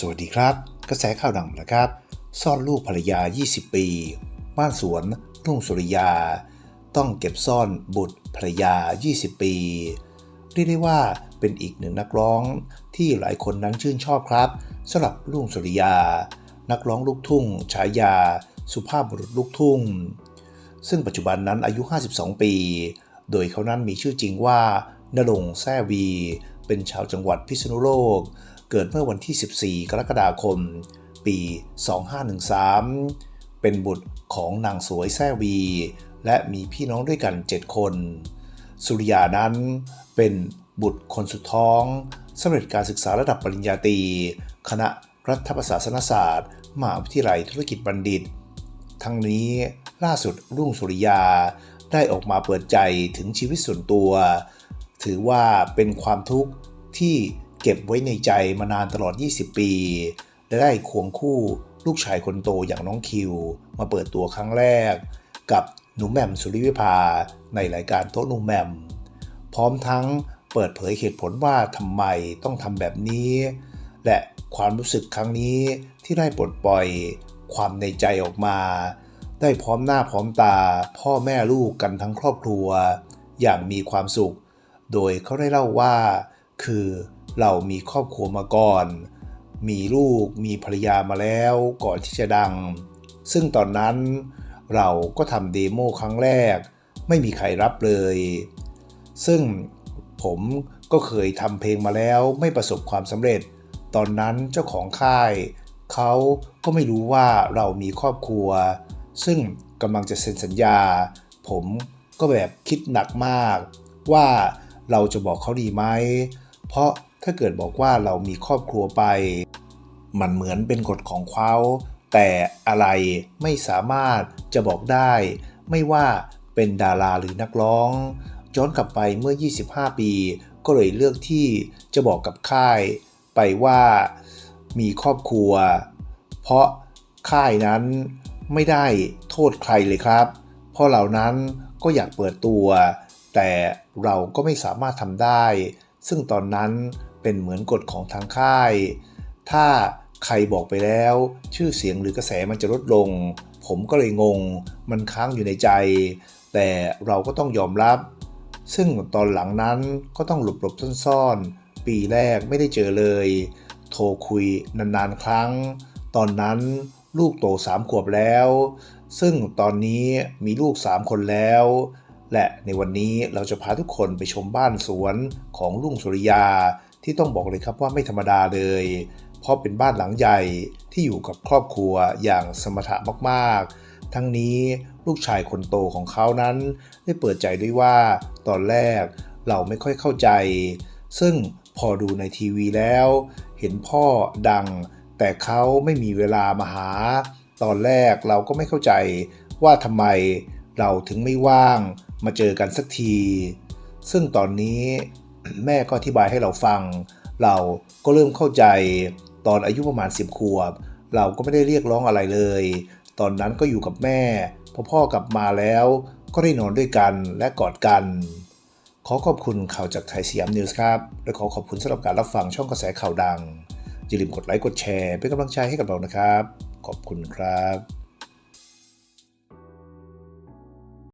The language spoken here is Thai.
สวัสดีครับ กระแสข่าวดังนะครับ ซ่อนลูกภรรยา 20 ปี บ้านสวนรุ่งสุริยา ต้องเก็บซ่อนบุตรภรรยา 20 ปี เรียกได้ว่าเป็นอีกหนึ่งนักร้องที่หลายคนนั้นชื่นชอบครับสำหรับรุ่งสุริยา นักร้องลูกทุ่ง ฉายา สุภาพบุรุษลูกทุ่ง ซึ่งปัจจุบันนั้นอายุ 52 ปี โดยเขานั้นมีชื่อจริงว่านรงแซ่วี เป็นชาวจังหวัดพิษณุโลก เกิดเมื่อวันที่ 14 กรกฎาคม ปี 2513 เป็นบุตรของนางสวยแซวี และมีพี่น้องด้วยกัน 7 คน สุริยานั้นเป็นบุตรคนสุดท้องสำเร็จการศึกษาระดับปริญญาตรีคณะรัฐประศาสนศาสตร์มหาวิทยาลัยธุรกิจบัณฑิต ทั้งนี้ล่าสุดรุ่งสุริยาได้ออกมาเปิดใจถึงชีวิตส่วนตัว ถือว่าเป็นความทุกข์ที่ เก็บไว้ในใจมานานตลอด 20 ปี และได้ควงคู่ลูกชายคนโตอย่างน้องคิว มาเปิดตัวครั้งแรก กับหนุ่มแหม่มสุริวิภา ในรายการโต๊ะหนุ่มแหม่ม พร้อมทั้งเปิดเผยเหตุผลว่าทำไมต้องทำแบบนี้ และความรู้สึกครั้งนี้ที่ได้ปลดปล่อยความในใจออกมา ได้พร้อมหน้าพร้อมตา พ่อแม่ลูกกันทั้งครอบครัว อย่างมีความสุข โดยเขาได้เล่าว่า คือ เรามีครอบครัวมาก่อน มีลูกมีภรรยามาแล้วก่อนที่จะดัง ซึ่งตอนนั้นเราก็ทำเดโมครั้งแรก ไม่มีใครรับเลย ซึ่งผมก็เคยทำเพลงมาแล้วไม่ประสบความสำเร็จ ตอนนั้นเจ้าของค่ายเขาก็ไม่รู้ว่าเรามีครอบครัว ซึ่งกำลังจะเซ็นสัญญา ผมก็แบบคิดหนักมาก ว่าเราจะบอกเขาดีไหม เพราะถ้าเกิดบอกว่าเรามีครอบครัวไป มันเหมือนเป็นกฎของเขาแต่อะไรไม่สามารถจะบอกได้ ไม่ว่าเป็นดาราหรือนักร้อง ย้อนกลับไปเมื่อ 25 ปี ก็เลยเลือกที่จะบอกกับค่ายไปว่ามีครอบครัว เพราะค่ายนั้นไม่ได้โทษใครเลยครับ เพราะเหล่านั้นก็อยากเปิดตัว แต่เราก็ไม่สามารถทำได้ ซึ่งตอนนั้นเป็นเหมือนกฎของทางค่าย ถ้าใครบอกไปแล้ว ชื่อเสียงหรือกระแสมันจะลดลง ผมก็เลยงง มันค้างอยู่ในใจ แต่เราก็ต้องยอมรับ ซึ่งตอนหลังนั้นก็ต้องหลบหลบซ่อนๆ ปีแรกไม่ได้เจอเลย โทรคุยนานๆครั้ง ตอนนั้นลูกโตสามขวบแล้ว ซึ่งตอนนี้มีลูกสามคนแล้ว และในวันนี้เราจะพาทุกคนไปชมบ้านสวนของลุงสุริยา ที่ต้องบอกเลยครับว่าไม่ธรรมดาเลย เพราะเป็นบ้านหลังใหญ่ที่อยู่กับครอบครัวอย่างสมถะมากๆ ทั้งนี้ลูกชายคนโตของเขานั้น ได้เปิดใจด้วยว่าตอนแรกเราไม่ค่อยเข้าใจ ซึ่งพอดูในทีวีแล้ว เห็นพ่อดัง แต่เขาไม่มีเวลามาหา ตอนแรกเราก็ไม่เข้าใจว่าทำไมเราถึงไม่ว่าง มาเจอกันสักที ซึ่งตอนนี้แม่ก็อธิบายให้เราฟัง เราก็เริ่มเข้าใจตอนอายุประมาณ 10 ขวบ เราก็ไม่ได้เรียกร้องอะไรเลย ตอนนั้นก็อยู่กับแม่ พอพ่อกลับมาแล้วก็ได้นอนด้วยกันและกอดกัน ขอขอบคุณข่าวจากไทยสยามนิวส์ครับ และขอขอบคุณสำหรับการรับฟังช่องกระแสข่าวดัง อย่าลืมกดไลค์กดแชร์เป็นกำลังใจให้กับเรานะครับ ขอบคุณครับ